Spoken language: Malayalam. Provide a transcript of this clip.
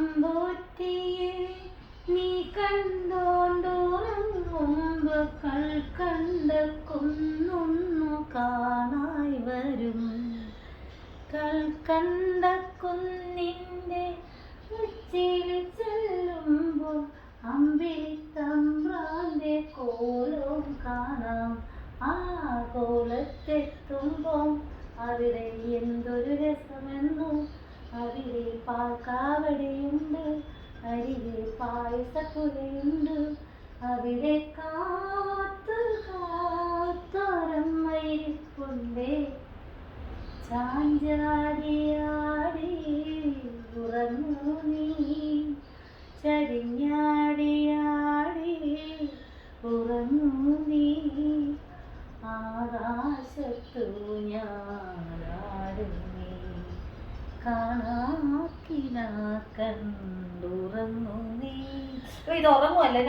അമ്പൂറ്റിയെ നീ കണ്ടോണ്ടുറങ്ങുമ്പോ കണ്ട കൊന്നൊന്നു കാണായി വരും. കണ്ട കുന്നിന്റെ ഉച്ചയിൽ ചെല്ലുമ്പോൾ അമ്പിളിത്തമ്പ്രാന്റെ കോലവും കാണാം. ആ കോലത്തെത്തുമ്പോൾ അവിടെ എന്തൊരു രസമെന്നു പാൽക്കാവടയുണ്ട് അരികെ പായസക്കുലയുണ്ട് അവിടെ കാത്തു കാത്തോരമ്മയിരിപ്പുണ്ടേ. ചാഞ്ചാടിയാടി ഉറങ്ങു നീ. ചരിഞ്ഞാടിയാടി ഉറങ്ങു നീ. കാണാക്കിന കണ്ടുറങ്ങു നീ. ഇത് ഉറങ്ങുമല്ലേ